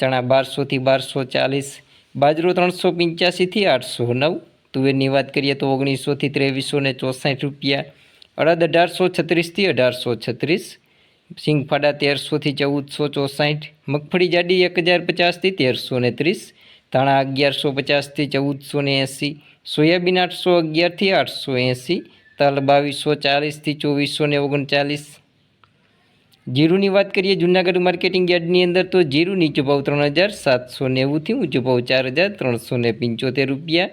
ચણા બારસોથી બારસો ચાલીસ બાજરો ત્રણસો પંચ્યાસીથી આઠસો નવ, તુવેરની વાત કરીએ તો ઓગણીસોથી ત્રેવીસો ને ચોસાઠ રૂપિયા, અડદ અઢારસો છત્રીસથી અઢારસો છત્રીસ, સિંગફાડા તેરસોથી ચૌદસો ચોસાઠ, મગફળી જાડી એક હજાર પચાસથી તેરસો ને ત્રીસ, ધાણા અગિયારસો પચાસથી ચૌદસો ને એંસી, સોયાબીન આઠસો અગિયારથી આઠસો એંસી, તલ બાવીસો ચાલીસથી ચોવીસો ને ઓગણચાલીસ જીરુની વાત કરીએ, જૂનાગઢ માર્કેટિંગ યાર્ડની અંદર તો જીરું નીચો ભાવ ત્રણ હજાર સાતસો નેવુંથી ઊંચો ભાવ ચાર હજાર ત્રણસો ને પંચોતેર રૂપિયા.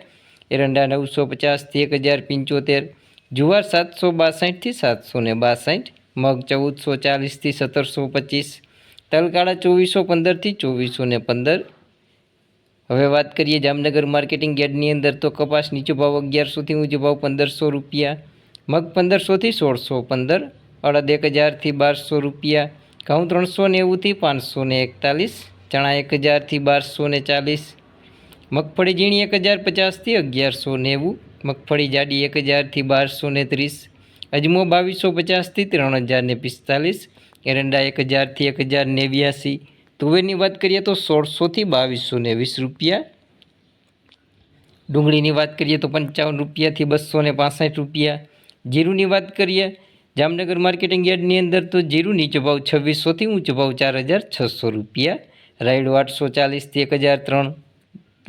એરંડા નવસો પચાસથી એક હજાર પંચોતેર. જુવાર સાતસો બાસઠથી સાતસો ને બાસઠ. મગ ચૌદસો ચાલીસથી સત્તરસો પચીસ. તલકાળા ચોવીસો પંદરથી ચોવીસો ને પંદર. હવે વાત કરીએ જામનગર માર્કેટિંગ યાર્ડની અંદર તો કપાસ નીચો ભાવ અગિયારસોથી ઊંચો ભાવ પંદરસો રૂપિયા. મગ પંદરસોથી સોળસો પંદર. અડદ એક હજારથી બારસો રૂપિયા, ઘઉં ત્રણસો નેવુંથી પાંચસો ને એકતાલીસ, ચણા એક હજારથી બારસો ને ચાલીસ, મગફળી ઝીણી એક હજાર પચાસથી અગિયારસો નેવું, મગફળી જાડી એક હજારથી બારસો ને ત્રીસ, અજમો બાવીસો પચાસથી ત્રણ હજાર પિસ્તાલીસ, એરંડા એક હજારથી એક હજાર નેવ્યાસી તુવેરની વાત કરીએ તો સોળસોથી બાવીસો ને વીસ રૂપિયા, ડુંગળીની વાત કરીએ તો પંચાવન રૂપિયાથી બસો ને રૂપિયા, જીરુંની વાત કરીએ જામનગર માર્કેટિંગ યાર્ડની અંદર તો જીરું નીચો ભાવ છવ્વીસોથી ઊંચો ભાવ ચાર હજાર છસો રૂપિયા, રાયડો આઠસો ચાલીસથી એક હજાર ત્રણ,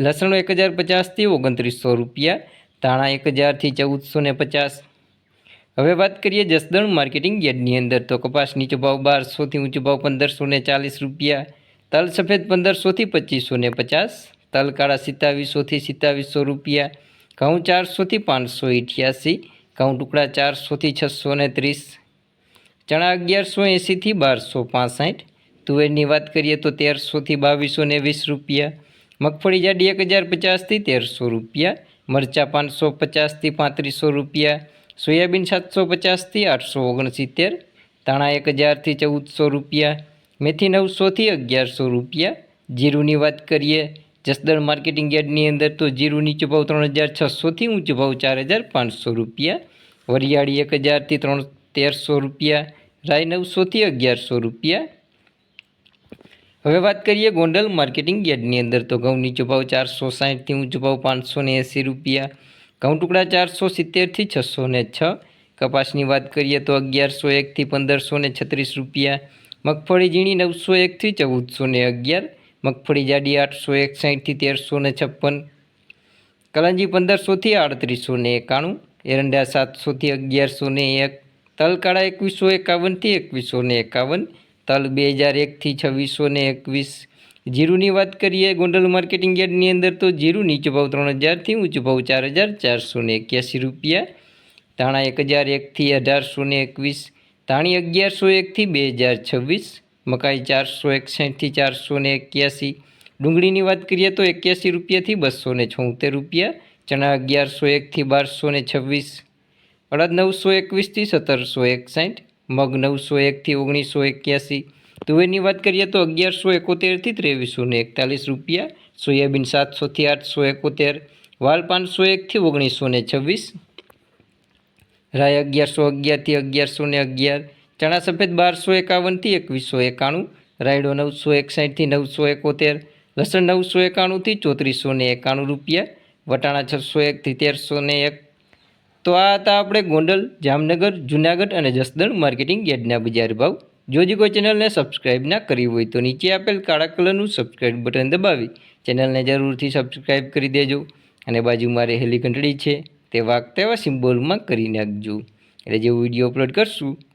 લસણો એક હજાર પચાસથી ઓગણત્રીસો રૂપિયા, ધાણા એક હજારથી ચૌદસો ને પચાસ. હવે વાત કરીએ જસદણ માર્કેટિંગ યાર્ડની અંદર તો કપાસ નીચો ભાવ બારસોથી ઊંચો ભાવ પંદરસો ને ચાલીસ રૂપિયા, તલ સફેદ પંદરસોથી પચીસો ને પચાસ, તલ કાળા સિત્તાવીસોથી સિત્તાવીસો રૂપિયા, ઘઉં ચારસોથી પાંચસો અઠ્યાસી ઘઉં ટુકડા ચારસોથી છસો ને ત્રીસ. ચણા અગિયારસો એંસીથી બારસો પાસઠ. તુવેરની વાત કરીએ તો તેરસોથી બાવીસો ને વીસ રૂપિયા. મગફળી જાડી એક હજાર પચાસથી તેરસો રૂપિયા. મરચાં પાંચસો પચાસથી પાંત્રીસો રૂપિયા. સોયાબીન સાતસો પચાસથી આઠસો ઓગણસિત્તેર. ધાણા એક હજારથી ચૌદસો રૂપિયા. મેથી નવસોથી અગિયારસો રૂપિયા. જીરુની વાત કરીએ જસદણ માર્કેટિંગ યાર્ડની અંદર તો જીરું નીચો ભાવ ત્રણ હજાર છસોથી ઊંચો ભાવ ચાર હજાર પાંચસો રૂપિયા. વરિયાળી એક હજારથી ત્રણ તેરસો રૂપિયા. રાય નવસોથી અગિયારસો રૂપિયા. હવે વાત કરીએ ગોંડલ માર્કેટિંગ યાર્ડની અંદર તો ઘઉં નીચો ભાવ ચારસો સાઠથી ઊંચો ભાવ પાંચસો ને એંસી રૂપિયા. ઘઉં ટુકડા ચારસો સિત્તેરથી છસો ને છ. કપાસની વાત કરીએ તો અગિયારસો એકથી પંદરસો ને છત્રીસ રૂપિયા. મગફળી ઝીણી નવસો એકથી ચૌદસો ને અગિયાર. મગફળી જાડી આઠસો એકસાઠથી તેરસો ને છપ્પન, કલંજી પંદરસોથી આડત્રીસો ને એકાણું, એરંડા સાતસોથી અગિયારસો ને એક, તલકાળા એકવીસો એકાવનથી એકવીસો ને એકાવન, તલ બે હજાર એકથી છવ્વીસો ને એકવીસ. જીરુની વાત કરીએ, ગોંડલ માર્કેટિંગ યાર્ડની અંદર તો જીરું નીચો ભાવ ત્રણ હજારથી ઊંચો ભાવ ચાર હજાર ચારસો ને એક્યાસી રૂપિયા. ધાણા એક હજાર એકથી અઢારસો ને એકવીસ, ધાણી અગિયારસો એકથી બે હજાર છવ્વીસ મકાઈ ચારસો એકસઠથી ચારસો ને એક્યાસી. ડુંગળીની વાત કરીએ તો એક્યાસી રૂપિયાથી બસો ને છોતેર રૂપિયા, ચણા અગિયારસો એકથી બારસો ને છવ્વીસ. અડદ નવસો એકવીસથી સત્તરસો એકસાઠ, મગ નવસો એકથી ઓગણીસો એક્યાસી. તુવેરની વાત કરીએ તો અગિયારસો એકોતેરથી ત્રેવીસો ને એકતાલીસ રૂપિયા, સોયાબીન સાતસોથી આઠસો એકોતેર, વાલ પાંચસો એકથી ઓગણીસો ને છવ્વીસ રાય અગિયારસો અગિયારથી અગિયારસો ને અગિયાર ચણા સફેદ બારસો એકાવનથી એકવીસો એકાણું, રાયડો નવસો એકસાઠથી નવસો એકોતેર, લસણ નવસો એકાણુંથી ચોત્રીસો ને એકાણું રૂપિયા, વટાણા છસો એકથી તેરસો ને એક. તો આ હતા આપણે ગોંડલ, જામનગર, જુનાગઢ અને જસદણ માર્કેટિંગ યાર્ડના બજાર ભાવ. જો કોઈ ચેનલને સબસ્ક્રાઇબ ના કરી હોય તો નીચે આપેલ કાળા કલરનું સબસ્ક્રાઇબ બટન દબાવી ચેનલને જરૂરથી સબસ્ક્રાઇબ કરી દેજો અને બાજુમાં રહેલી ઘંટડી છે તે વાગતા તેવા સિમ્બોલમાં કરી નાખજો. એટલે જેવું વીડિયો અપલોડ કરશું